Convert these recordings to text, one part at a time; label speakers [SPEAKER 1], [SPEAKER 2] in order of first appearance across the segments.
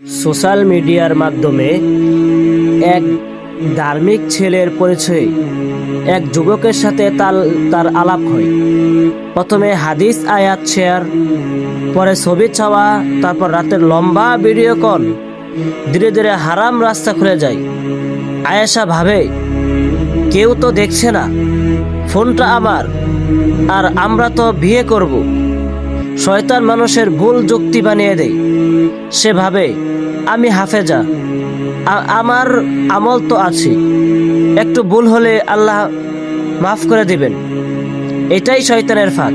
[SPEAKER 1] Social মিডিয়ার মাধ্যমে এক ধার্মিক ছেলের পরিচয়ে এক যুবকের সাথে তার তার আলাপ হয়। প্রথমে হাদিস আয়াত শেয়ার, পরে ছবি ছাওয়া তারপর রাতের লম্বা ভিডিও কল, ধীরে ধীরে হারাম রাস্তা খুলে যায়। আয়েশা ভাবে, কেউ তো দেখছে না, ফোনটা আমার, আর আমরা তো বিয়ে করব। শয়তান মানুষের ভুল যুক্তি বানিয়ে দেয়। সে ভাবে, আমি হাফেজা আমার আমল তো আছে। একটু ভুল হলে আল্লাহ মাফ করে দিবেন। এটাই শয়তানের ফাঁদ।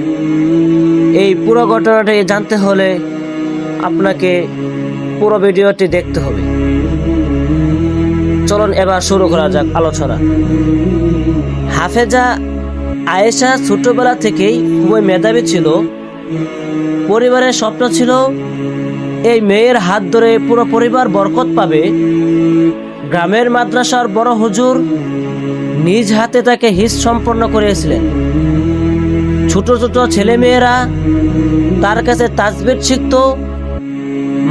[SPEAKER 1] এই পুরো ঘটনাটি জানতে হলে আপনাকে পুরো ভিডিওটি দেখতে হবে। চলুন এবার শুরু করা যাক আলোচনা। হাফেজা আয়েশা ছোটবেলা থেকেই খুবই মেধাবী ছিল। পরিবারের স্বপ্ন ছিল এই মেয়ের হাত ধরে পুরো পরিবার বরকত পাবে। গ্রামের মাদ্রাসার বড় হুজুর নিজ হাতে তাকে হিস সম্পন্ন করিয়েছিলেন। ছোট ছোট ছেলে মেয়েরা তার কাছে তাজবির শিখত।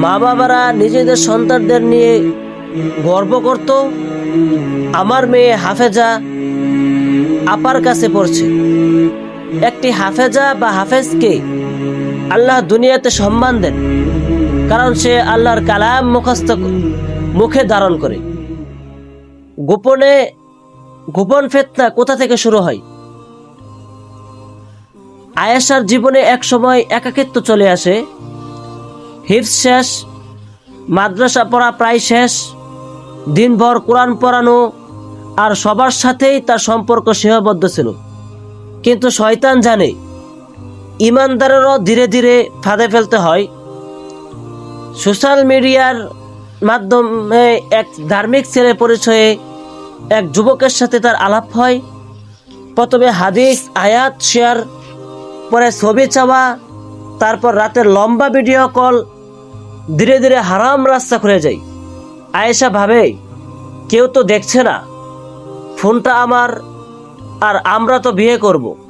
[SPEAKER 1] মা বাবারা নিজেদের সন্তানদের নিয়ে গর্ব করত, আমার মেয়ে হাফেজা আপার কাছে পড়ছে। একটি হাফেজা বা হাফেজকে আল্লাহ দুনিয়াতে সম্মান দেন, কারণ সে আল্লাহর কালাম মুখস্থ মুখে ধারণ করে। গোপনে, গোপন ফেতনা কোথা থেকে শুরু হয়? আয়েশার জীবনে এক সময় একাকিত্ব চলে আসে। হিফস শেষ, মাদ্রাসা পড়া প্রায় শেষ, দিনভর কোরআন পড়ানো আর সবার সাথেই তার সম্পর্ক সীমাবদ্ধ ছিল। কিন্তু শয়তান জানে ইমানদারেরও ধীরে ধীরে ফাঁদে ফেলতে হয়। সোশ্যাল মিডিয়ার মাধ্যমে এক ধার্মিক ছেলে পরিচয়ে এক যুবকের সাথে তার আলাপ হয়। প্রথমে হাদিস, আয়াত শেয়ার, পরে ছবি চাওয়া, তারপর রাতের লম্বা ভিডিও কল, ধীরে ধীরে হারাম রাস্তা খুলে যায়। আয়েশা ভাবে, কেউ তো দেখছে না। ফোনটা আমার, আর আমরা তো বিয়ে করব।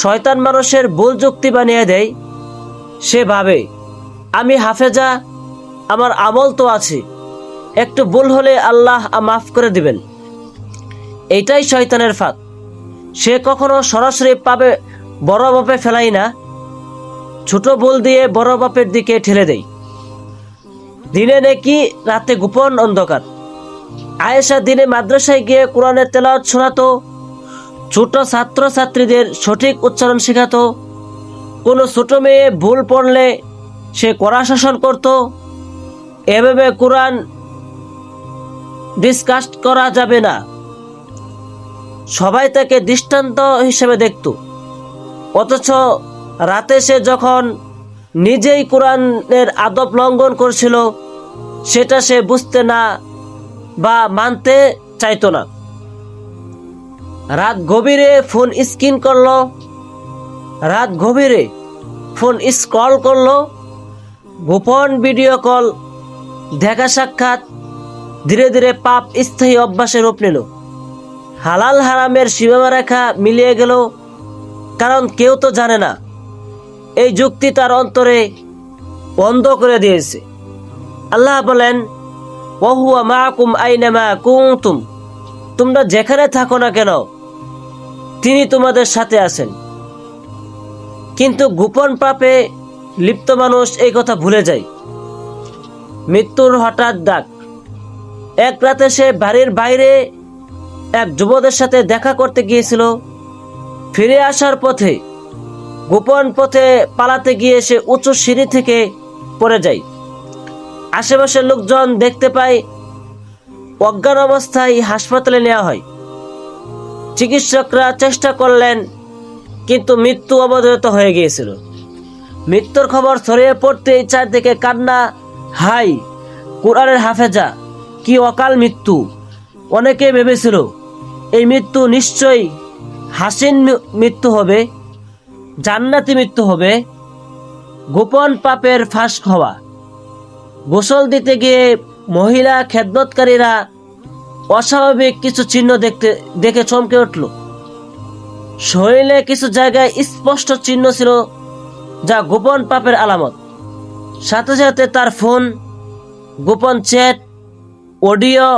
[SPEAKER 1] শয়তান মানুষের ভুল যুক্তি বানিয়ে দেয়। সে ভাবে আমি হাফেজা, আমার আমল তো আছে। একটু ভুল হলে আল্লাহ মাফ করে দিবেন। এটাই শয়তানের ফাঁক সে কখনো সরাসরি পাবে বড় বাপে ফেলাই না। ছোট ভুল দিয়ে বড় বাপের দিকে ঠেলে দেয়। দিনে নাকি, রাতে গোপন অন্ধকার। আয়েশা দিনে মাদ্রাসায় গিয়ে কোরআনের তেলাওয়াত শোনাতো ছোট ছাত্র ছাত্রীদের সঠিক উচ্চারণ শেখাতো। কোনো ছোট মেয়ে ভুল পড়লে সে কড়া শাসন করত। এভাবে কোরআন ডিসকাস করা যাবে না। সবাই তাকে দৃষ্টান্ত হিসেবে দেখত। অথচ রাতে সে যখন নিজেই কোরআনের আদব লঙ্ঘন করছিল, সেটা সে বুঝতে না বা মানতে চাইতো না। রাত গভীরে ফোন স্ক্রিন করল। রাত গভীরে ফোন স্ক্রল করল। গোপন ভিডিও কল, দেখা সাক্ষাৎ, ধীরে ধীরে পাপ স্থায়ী অভ্যাসে রূপ নিল। হালাল হারামের সীমারেখা মিলিয়ে গেল, কারণ কেউ তো জানে না। এই যুক্তি তার অন্তরে বন্ধ করে দিয়েছে। আল্লাহ বলেন, ওহুয়া মাকুম আইনামা কুমতুম তোমরা যেখানে থাকো না কেন তিনি তোমাদের সাথে আছেন। কিন্তু গোপন পাপে লিপ্ত মানুষ এই কথা ভুলে যায়। মৃত্যুর হঠাৎ ডাক। এক রাতে সে বাড়ির বাইরে এক যুবদের সাথে দেখা করতে গিয়েছিল। ফিরে আসার পথে গোপন পথে পালাতে গিয়ে সে উঁচু সিঁড়ি থেকে পড়ে যায়। আশেপাশের লোকজন দেখতে পায়, অজ্ঞান অবস্থায় হাসপাতালে নেওয়া হয়। চিকিৎসকরা চেষ্টা করলেন, কিন্তু মৃত্যু অবধারিত হয়ে গিয়েছিল। মৃত্যুর খবর ছড়িয়ে পড়তেই চারদিকে কান্না, হাই, কোরআনের হাফেজা, কি অকাল মৃত্যু। অনেকে ভেবেছিল, এই মৃত্যু নিশ্চয়ই হাসিন মৃত্যু হবে, জান্নাতি মৃত্যু হবে, গোপন পাপের ফাঁস হওয়া। গোসল দিতে গিয়ে মহিলা খেদমতকারীরা অস্বাভাবিক কিছু চিহ্ন দেখতে, দেখে চমকে উঠল। শরীরে কিছু জায়গায় স্পষ্ট চিহ্ন ছিল যা গোপন পাপের আলামত। সাথে সাথে তার ফোন, গোপন চ্যাট, অডিও,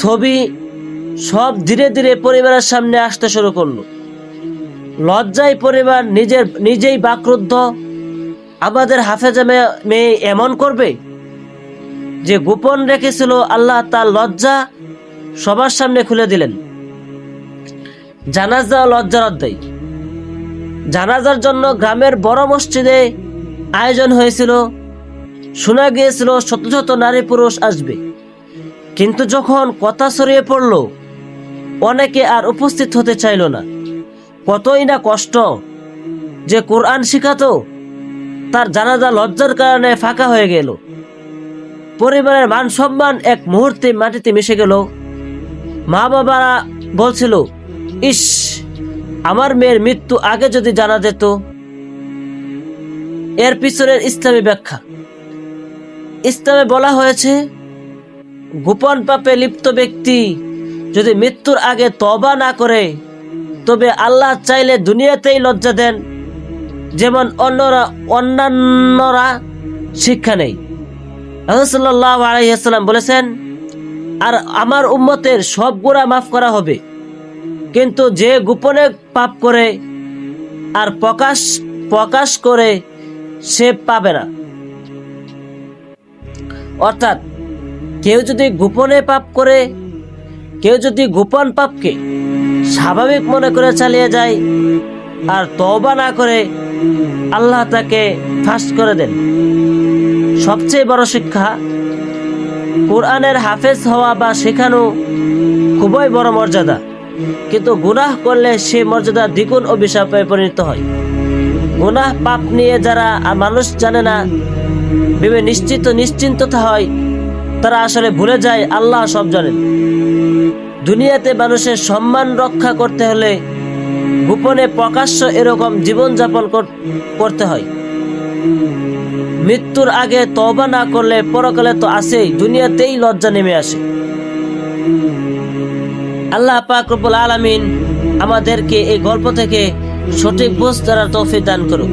[SPEAKER 1] ছবি সব ধীরে ধীরে পরিবারের সামনে আসতে শুরু করল। লজ্জায় পরিবার নিজের, নিজেই বাকরুদ্ধ। আমাদের হাফেজা মেয়ে এমন করবে? যে গোপন রেখেছিল আল্লাহ তার লজ্জা সবার সামনে খুলে দিলেন। জানাজা লজ্জার অধ্যায়। জানাজার জন্য গ্রামের বড় মসজিদে আয়োজন হয়েছিল। শোনা গিয়েছিল শত শত নারী পুরুষ আসবে। কিন্তু যখন কথা ছড়িয়ে পড়ল, অনেকে আর উপস্থিত হতে চাইল না। কতই না কষ্ট যে কোরআন শিখাতো, তার জানাজা লজ্জার কারণে ফাঁকা হয়ে গেল। পরিবারের মান সম্মান এক মুহূর্তে মাটিতে মিশে গেল। মা বাবারা বলছিল, ইস, আমার মেয়ের মৃত্যু আগে যদি জানা যেত, এর পিছনের ইসলামী ব্যাখ্যা। ইসলামে বলা হয়েছে, গোপন পাপে লিপ্ত ব্যক্তি যদি মৃত্যুর আগে তবা না করে, তবে আল্লাহ চাইলে দুনিয়াতেই লজ্জা দেন। যেমন অন্যরা, অন্যান্যরা শিক্ষা নেই রসুল্লাহ আলাইসাল্লাম বলেছেন, আর আমার উম্মতের সব গুণা মাফ করা হবে। কিন্তু যে গোপনে পাপ করে আর প্রকাশ প্রকাশ করে সে পাবে না। অর্থাৎ কেউ যদি গোপনে পাপ করে, কেউ যদি গোপন পাপকে স্বাভাবিক মনে করে চালিয়ে যায় আর তওবা না করে, আল্লাহ তাকে ফাঁস করে দেন। সবচেয়ে বড় শিক্ষা, কোরআনের হাফেজ হওয়া বা শেখানো খুবই বড় মর্যাদা। কিন্তু গুনাহ করলে সে মর্যাদা দ্বিগুণ অভিশাপে পরিণত হয়। গুনাহ পাপ নিয়ে যারা মানুষ জানে না, ভেবে নিশ্চিত নিশ্চিন্ততা হয়, তারা আসলে ভুলে যায়, আল্লাহ সব জানেন। দুনিয়াতে মানুষের সম্মান রক্ষা করতে হলে গোপনে প্রকাশ্য এরকম জীবনযাপন করতে হয়। মৃত্যুর আগে তবা না করলে পরকালে তো আসেই দুনিয়াতেই লজ্জা নেমে আসে। আল্লাহ পাক রব্বুল আলামিন আমাদেরকে এই গল্প থেকে সঠিক বোঝ দ্বারা তৌফিক দান করুক।